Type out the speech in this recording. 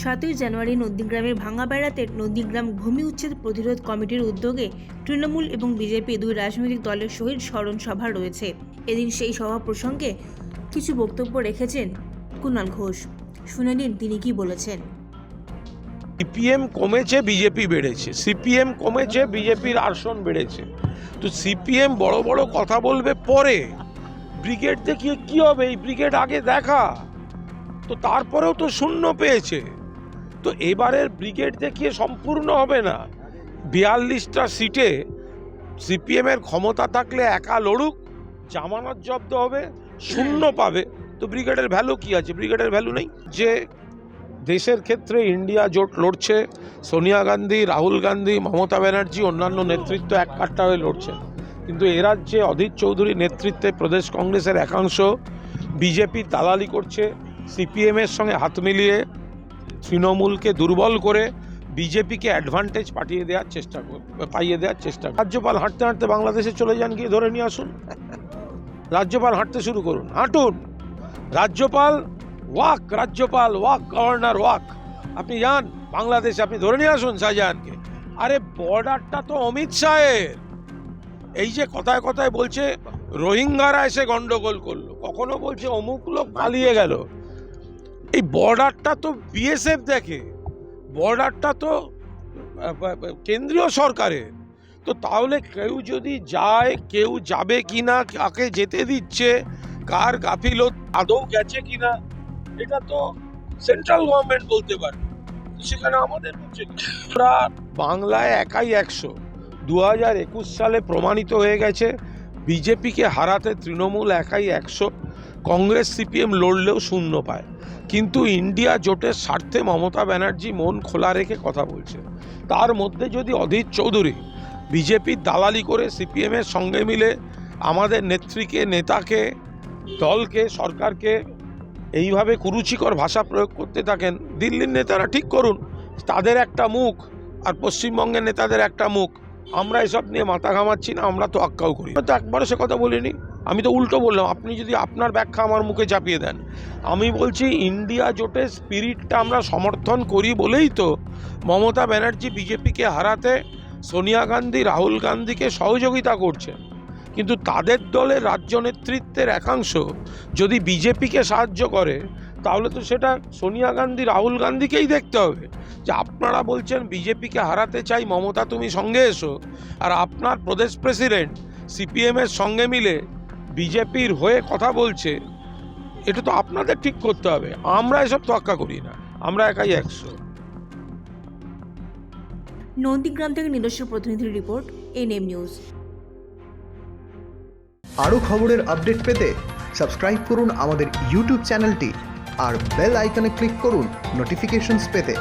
সাতই জানুয়ারি নন্দীগ্রামের ভাঙা বেড়াতে নন্দীগ্রাম ভূমি উচ্ছেদ প্রতিরোধ কমিটির উদ্যোগে তৃণমূল এবং বিজেপি দুই রাজনৈতিক দলের সহিত স্মরণ সভা রয়েছে। এদিন সেই সভা প্রসঙ্গে কিছু বক্তব্য রেখেছেন কুণাল ঘোষ। শুনে নিন তিনি কি বলেছেন? সিপিএম কমেছে, বিজেপি বেড়েছে। সিপিএম কমেছে, বিজেপির আসন বেড়েছে। তো সিপিএম বড় বড় কথা বলবে পরে। ব্রিগেড দেখিয়ে কি হবে? এই ব্রিগেড আগে দেখা। তো তারপরেও তো শূন্য পেয়েছে। তো এবারের ব্রিগেড দেখিয়ে সম্পূর্ণ হবে না। বিয়াল্লিশটা সিটে সিপিএমের ক্ষমতা থাকলে একা লড়ুক, জামানত জব্দ হবে, শূন্য পাবে। তো ব্রিগেডের ভ্যালু কি আছে? ব্রিগেডের ভ্যালু নেই। যে দেশের ক্ষেত্রে ইন্ডিয়া জোট লড়ছে, সোনিয়া গান্ধী, রাহুল গান্ধী, মমতা ব্যানার্জি, অন্যান্য নেতৃত্ব এক কাট্টা হয়ে লড়ছে। কিন্তু এ রাজ্যে অধীর চৌধুরী নেতৃত্বে প্রদেশ কংগ্রেসের একাংশ, বিজেপি দালালি করছে, সিপিএমের সঙ্গে হাত মিলিয়ে তৃণমূলকে দুর্বল করে বিজেপিকে অ্যাডভান্টেজ পাঠিয়ে দেওয়ার চেষ্টা পাইয়ে দেওয়ার চেষ্টা রাজ্যপাল হাঁটতে হাঁটতে বাংলাদেশে চলে যান গিয়ে ধরে নিয়ে আসুন। রাজ্যপাল হাঁটতে শুরু করুন, হাঁটুন। রাজ্যপাল ওয়াক রাজ্যপাল ওয়াক, গভর্নর ওয়াক। আপনি যান, বাংলাদেশে আপনি ধরে নিয়ে আসুন শাহজাহানকে। আরে, বর্ডারটা তো অমিত শাহের। এই যে কথায় কথায় বলছে, রোহিঙ্গারা এসে গন্ডগোল করল। কখনো বলছে অমুক লোক পালিয়ে গেল। এই বর্ডারটা তো বিএসএফ দেখে। বর্ডারটা তো কেন্দ্রীয় সরকারের। তো তাহলে কেউ যদি যায়, কেউ যাবে কিনা, কাকে যেতে দিচ্ছে, কার গাফিলত, আদৌ গেছে কিনা, এটা তো সেন্ট্রাল গভর্নমেন্ট বলতে পারে। সেখানে আমাদের কি? আমরা বাংলায় একাই একশো। দু হাজার একুশ সালে প্রমাণিত হয়ে গেছে, বিজেপিকে হারাতে তৃণমূল একাই একশো। কংগ্রেস সিপিএম লড়লেও শূন্য পায়। কিন্তু ইন্ডিয়া জোটের স্বার্থে মমতা ব্যানার্জি মন খোলা রেখে কথা বলছে। তার মধ্যে যদি অধীর চৌধুরী বিজেপির দালালি করে সিপিএমের সঙ্গে মিলে আমাদের নেত্রীকে, নেতাকে, দলকে, সরকারকে এইভাবে কুরুচিকর ভাষা প্রয়োগ করতে থাকেন, দিল্লির নেতারা ঠিক করুন, তাদের একটা মুখ আর পশ্চিমবঙ্গের নেতাদের একটা মুখ। আমরা এসব নিয়ে মাথা ঘামাচ্ছি না, আমরা তো আক্কাও করি। তো একবারও সে কথা বলিনি। আমি তো উল্টো বললাম, আপনি যদি আপনার ব্যাখ্যা আমার মুখে চাপিয়ে দেন। আমি বলছি, ইন্ডিয়া জোটের স্পিরিটটা আমরা সমর্থন করি বলেই তো মমতা ব্যানার্জি বিজেপিকে হারাতে সোনিয়া গান্ধী, রাহুল গান্ধীকে সহযোগিতা করছেন কিন্তু তাদের দলের রাজ্য নেতৃত্বের একাংশ যদি বিজেপিকে সাহায্য করে, তাহলে তো সেটা সোনিয়া গান্ধী, রাহুল গান্ধীকেই দেখতে হবে। যে আপনারা বলছেন বিজেপিকে হারাতে চাই, মমতা তুমি সঙ্গে এসো। আর আপনার প্রদেশ প্রেসিডেন্ট, সিপিএমের সঙ্গে মিলে বিজেপির হয়ে কথা বলছে এটা তো আপনাদের ঠিক করতে হবে। আমরা এসব তোয়াক্কা করি না। আমরা একাই একশো। নন্দীগ্রাম থেকে নিজস্ব প্রতিনিধির রিপোর্ট এনএম নিউজ। আরও খবরের আপডেট পেতে সাবস্ক্রাইব করুন আমাদের ইউটিউব চ্যানেলটি আর বেল আইকনে ক্লিক করুন নোটিফিকেশনস পেতে।